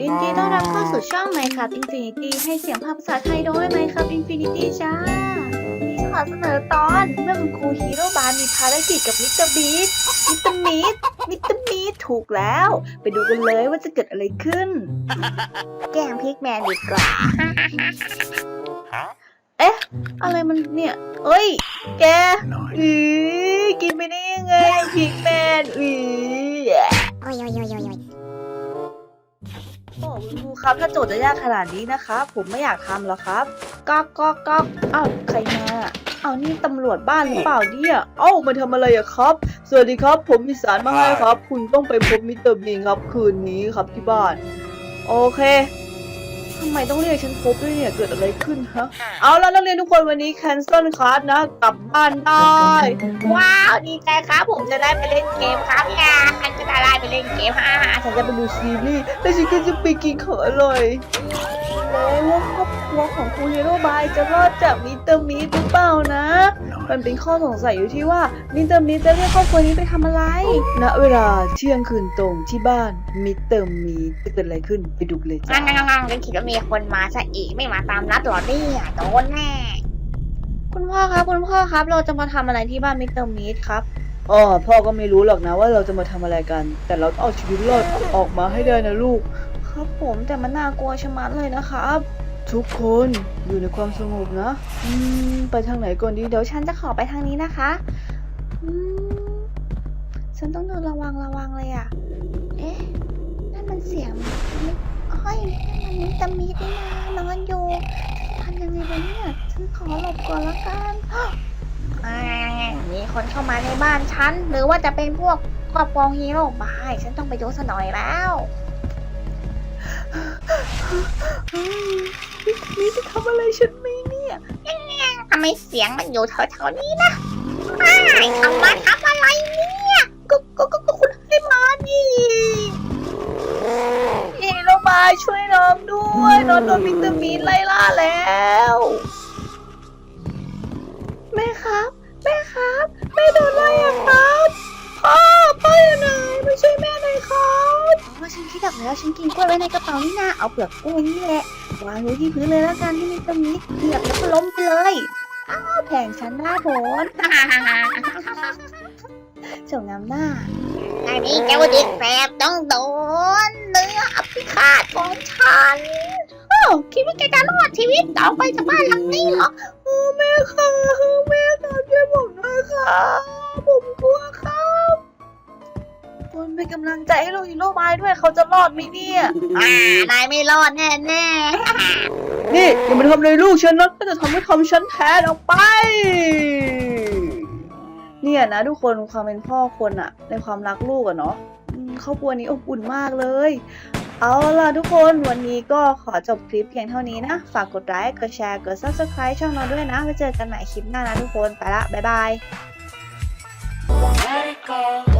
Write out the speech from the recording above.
ยินดีต้อนรับเข้าสู่ช่อง Minecraft Infinity ให้เสียงภาคภาษาไทยโดย Minecraft Infinity จ้าขอเสนอตอนเมื่อคุณครูฮีโร่บาร์มีภารกิจกับมิสเตอร์บีทมิสเตอร์มีดมิสเตอร์มีดถูกแล้ว ไปดูกันเลยว่าจะเกิดอะไรขึ้น แกล้งพิกแมนดีกว่า เอ๊ะ อะไรมันเนี่ย เอ้ย แกอือกินไปได้ยังไงพิกแมนอือ ของคุณครูครับ ถ้าโจทย์จะยากขนาดนี้นะครับผมไม่อยากทำแล้วครับก๊อกก๊อกก๊อกเอ้าใครมาเอานี่ตำรวจบ้านหรือเปล่าเนี่ย เอ้ามาทำอะไรอะครับ สวัสดีครับ ผมมีสารมาให้ครับ คุณต้องไปพบมิสเตอร์บีนครับ คืนนี้ครับที่บ้าน โอเค ทำไมต้องเรียกฉันพบด้วยเนี่ยเกิดอะไรขึ้นฮะ เอาแล้วนักเรียนทุกคนวันนี้แคนเซิลคลาสนะกลับบ้านได้ ว้าวดีใจครับผมจะได้ไปเล่นเกมครับงานจะได้ไปเล่นเกมฮ่าฮ่าฉันจะไปดูซีรีส์แล้วฉันก็จะไปกินของอร่อยแล้วว่าครอบครัวของครูฮีโร่บายจะรอดจากมิสเตอร์มีหรือเปล่านะ มันเป็นข้อสงสัยอยู่ที่ว่ามิสเตอร์มีจะเรียกครอบครัวนี้ไปทำอะไร ณ เวลาเที่ยงคืนตรงที่บ้านมิสเตอร์มีจะเกิดอะไรขึ้นไปดูกันเลยจ้างั้นงั้นงั้นงั้นคิดว่ามีคนมาซะอีกไม่มาตามนัดหรอเนี่ยโดนแน่คุณพ่อครับคุณพ่อครับ เราจะมาทำอะไรที่บ้านมิสเตอร์มีครับอ๋อพ่อก็ไม่รู้หรอกนะว่าเราจะมาทำอะไรกัน แต่เราต้องเอาชีวิตรอดออกมาให้ได้นะลูก ครับผมแต่มันน่ากลัวชะมัดเลยนะครับ ทุกคนอยู่ในความสงบนะ อืม ไปทางไหนก่อนดี เดี๋ยวฉันจะขอไปทางนี้นะคะ อืม ฉันต้องเดินระวังระวังเลยอะเอ๊ะ นั่นมันเสียงมิเฮ้ยนั่นมันมิตอร์มิดนี่นานอนอยู่ทำยังไงวะเนี่ย ฉันขอหลบก่อนละกันมีคนเข้ามาในบ้านฉัน หรือว่าจะเป็นพวกครอบครัวฮีโร่บายฉันต้องไปดูซะหน่อยแล้ว นี่จะทำอะไรฉันไหมเนี่ยทำไมเสียงมันอยู่แถวๆนี้นะไม่เอามาทำอะไรเนี่ยก็ก็ก็ก็คุณให้มาดิฮีโร่บายช่วยน้องด้วย น้องโดนมิสเตอร์มีนไล่ล่าแล้ว อ๋อฉันคิดออกแล้วฉันกินกล้วยไว้ในกระเป๋านี่นะเอาเปลือกกล้วยนี่แหละวางไว้ที่พื้นเลยแล้วกันที่มิสเตร์มีนเหยียบแล้วก็ล้มไปเลยอ้าวแผงฉันหน้าโผนจงน้ำหน้าอันนี้เจ้าเด็กแสบต้องโดนเนื้ออภิฆาตของฉันโอ้คิดว่าแกจะรอดชีวิตต่อไปจากบ้านหลังนี้เหรอโอ้แม่ค่ะ กำลังใจให้ลูกฮีโร่บายด้วยเขาจะรอดไหมเนี่ย อ่านายไม่รอดแน่แน่นี่อย่ามาทำเลยลูกฉันนะก็จะทำให้ทำฉันแทนออกไป เนี่ยนะทุกคนความเป็นพ่อคนอะในความรักลูกอะเนาะอืมครอบครัวนี้อบอุ่นมากเลย เอาล่ะทุกคนวันนี้ก็ขอจบคลิปเพียงเท่านี้นะ ฝากกดไลค์กดแชร์กด subscribe ช่องเราด้วยนะไว้เจอกันใหม่คลิปหน้านะทุกคนไปละบ๊ายบาย Let it go, let my body go.